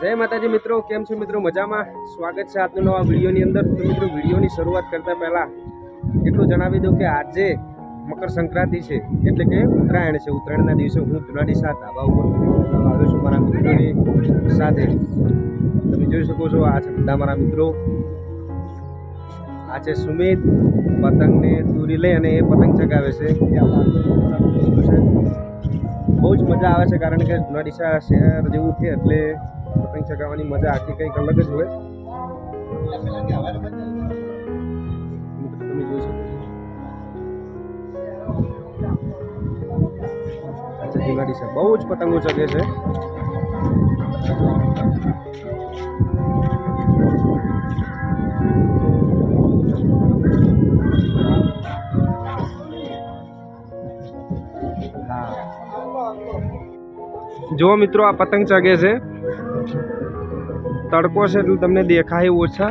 જય માતાજી મિત્રો, કેમ છો મિત્રો? મજામાં? સ્વાગત છે આજનો નવા વિડીયોની અંદર. તો મિત્રો, વિડીયોની શરૂઆત કરતા પહેલા એટલું જણાવી દઉં કે આજે મકર સંક્રાંતિ છે, એટલે કે ઉત્તરાયણ છે. ઉત્તરાયણના દિવસે હું જુનાડી સાત ધાબા ઉપર આવ્યો છું મારા મિત્રોની સાથે. તમે જોઈ શકો છો આ છે બધા મારા મિત્રો. આ છે સુમિત, પતંગને દૂરી લઈ અને એ પતંગ ચગાવે છે. બહુ જ મજા આવે છે, કારણ કે જુનાડીસા શહેર જેવું છે એટલે પતંગ ચગાવવાની મજા આખી કંઈક અલગ જ હોય. છે. જુનાડીસા બહુ જ પતંગો ચગે છે. જો મિત્રો, આ પતંગ ચગે છે. તડકો છે એટલે તમને દેખાય ઓછા.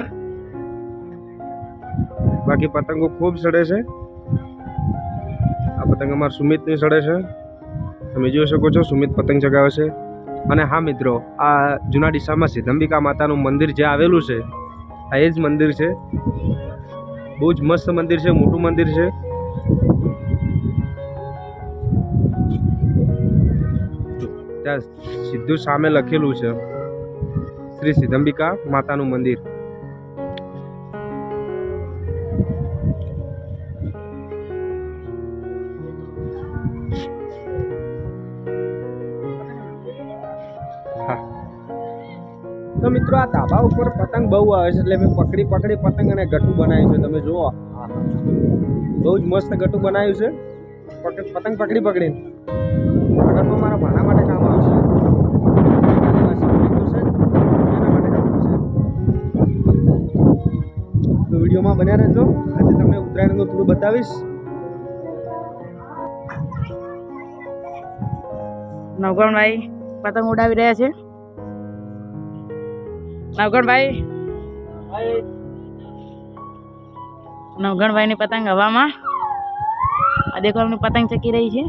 બાકી પતંગો ખૂબ સડે છે. આ પતંગ અમારા સુમિતની સડે છે. તમે જોઈ શકો છો, સુમિત પતંગ ચગાવે છે. અને હા મિત્રો, આ જૂના ડીસામાં સિદ્ધંબિકા માતાનું મંદિર જે આવેલું છે, આ એ જ મંદિર છે. બહુ જ મસ્ત મંદિર છે, મોટું મંદિર છે. ત્યાં સીધું સામે લખેલું છે. શ્રી સિદ્ધંબિકા માતાનું મંદિર. તો મિત્રો, આ ધાબા ઉપર પતંગ બહુ આવે છે, એટલે મેં પકડી પકડી પતંગ અને ગટું બનાવ્યું છે. તમે જુઓ. બહુ જ મસ્ત ગટું બનાવ્યું છે. પતંગ પકડી પકડીને. આગળમાં મારા ભાણા માટે વિડીયોમાં બન્યા રહેજો. આજે તમને ઉત્તરાયણનું થોડું બતાવીશ. નવગણભાઈ પતંગ ઉડાવી રહ્યા છે. નવગણભાઈ. નવગણભાઈની પતંગ હવામાં. આ દેખો એમની પતંગ ચકી રહી છે.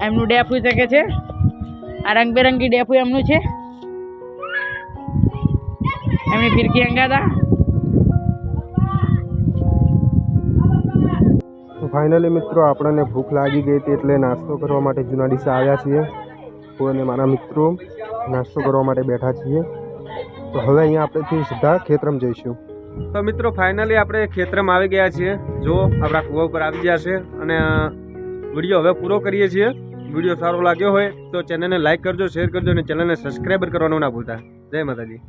એમનું ડેફું ચકે છે. આ રંગબેરંગી ડેફું એમનું છે. એમની ફિરકી અંગાતા. ફાઇનલી મિત્રો આપણને ભૂખ લાગી ગઈ હતી એટલે નાસ્તો કરવા માટે જૂના ડીસા આવ્યા છીએ. હું અને મારા મિત્રો નાસ્તો કરવા માટે બેઠા છીએ. તો હવે અહીંયા આપણેથી સીધા ખેતરમ જઈશું. તો મિત્રો ફાઇનલી આપણે ખેતરમ આવી ગયા છીએ. જો આપણા કૂવા ઉપર આવી ગયા છે અને વીડિયો હવે પૂરો કરીએ છીએ. વીડિયો સારો લાગ્યો હોય તો ચેનલને લાઇક કરજો, શેર કરજો અને ચેનલને સબસ્ક્રાઈબર કરવાનું ના ભૂલતા. જય માતાજી.